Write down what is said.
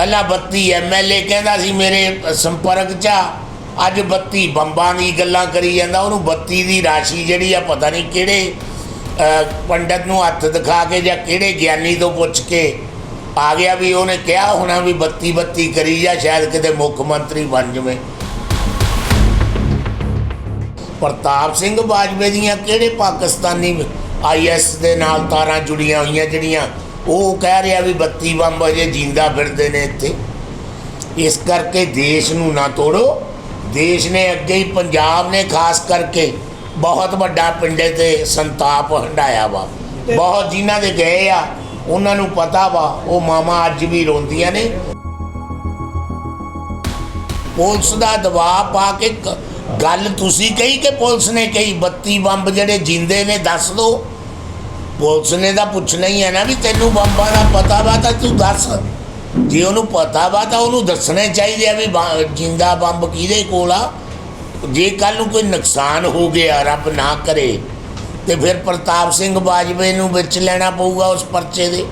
ਪਹਿਲਾਂ 32 ਐਮਐਲਏ ਕਹਿੰਦਾ ਸੀ ਮੇਰੇ ਸੰਪਰਕ 'ਚ ਅੱਜ 32 ਬੰਬਾਂ ਦੀ ਗੱਲਾਂ ਕਰੀ ਜਾਂਦਾ ਉਹਨੂੰ 32 ਦੀ ਰਾਸ਼ੀ ਜਿਹੜੀ ਆ ਪਤਾ ਨਹੀਂ ਕਿਹੜੇ ਅ, ਪੰਡਤ ਨੂੰ ਹੱਥ ਦਿਖਾ ਕੇ ਜਾਂ ਕਿਹੜੇ ਗਿਆਨੀ ਤੋਂ ਪੁੱਛ ਕੇ ਆ ਗਿਆ ਵੀ ਉਹਨੇ ਕਿਹਾ ਹੋਣਾ ਵੀ 32 32 ਕਰੀ ਜਾਂ ਸ਼ਾਇਦ ਕਿਤੇ ਮੁੱਖ ਮੰਤਰੀ ਬਣ ਜਾਵੇ। ਪ੍ਰਤਾਪ ਸਿੰਘ ਬਾਜਵੇ ਦੀਆਂ ਕਿਹੜੇ ਪਾਕਿਸਤਾਨੀ ਆਈਐਸ ਦੇ ਨਾਲ ਤਾਰਾਂ ਜੁੜੀਆਂ ਹੋਈਆਂ ਜਿਹੜੀਆਂ ਉਹ ਕਹਿ ਰਿਹਾ ਵੀ 32 ਬੰਬ ਅਜੇ ਜਿੰਦਾ ਫਿਰਦੇ ਨੇ ਇੱਥੇ। ਇਸ ਕਰਕੇ ਦੇਸ਼ ਨੂੰ ਨਾ ਤੋੜੋ। ਦੇਸ਼ ਨੇ ਅੱਗੇ ਹੀ ਪੰਜਾਬ ਨੇ ਖਾਸ ਕਰਕੇ ਬਹੁਤ ਵੱਡਾ ਪਿੰਡੇ ਤੇ ਸੰਤਾਪ ਹੰਡਾਇਆ ਵਾ। ਬਹੁਤ ਜਿਨ੍ਹਾਂ ਦੇ ਗਏ ਆ, ਉਹਨਾਂ ਨੂੰ ਪਤਾ ਵਾ, ਉਹ ਮਾਮਾ ਅੱਜ ਵੀ ਰੋਂਦੀਆਂ ਨੇ। ਪੁਲਿਸ ਦਾ ਦਬਾਅ ਪਾ ਕੇ ਗੱਲ ਤੁਸੀਂ ਕਹੀ ਕਿ ਪੁਲਿਸ ਨੇ ਕਹੀ? 32 ਬੰਬ ਜਿਹੜੇ ਜਿੰਦੇ ਨੇ, ਦੱਸ ਦੋ। ਪੁਲਿਸ ਨੇ ਤਾਂ ਪੁੱਛਣਾ ਹੀ ਹੈ ਨਾ ਵੀ ਤੈਨੂੰ ਬੰਬਾਂ ਦਾ ਪਤਾ ਵਾ ਤਾਂ ਤੂੰ ਦੱਸ। ਜੇ ਉਹਨੂੰ ਪਤਾ ਵਾ ਤਾਂ ਉਹਨੂੰ ਦੱਸਣੇ ਚਾਹੀਦੇ ਆ ਵੀ ਬੰ- ਜਿੰਦਾ ਬੰਬ ਕਿਹਦੇ ਕੋਲ ਆ। ਜੇ ਕੱਲ ਨੂੰ ਕੋਈ ਨੁਕਸਾਨ ਹੋ ਗਿਆ, ਰੱਬ ਨਾ ਕਰੇ, ਤੇ ਫਿਰ ਪ੍ਰਤਾਪ ਸਿੰਘ ਬਾਜਵੇ ਨੂੰ ਵਿੱਚ ਲੈਣਾ ਪਊਗਾ ਉਸ ਪਰਚੇ ਦੇ।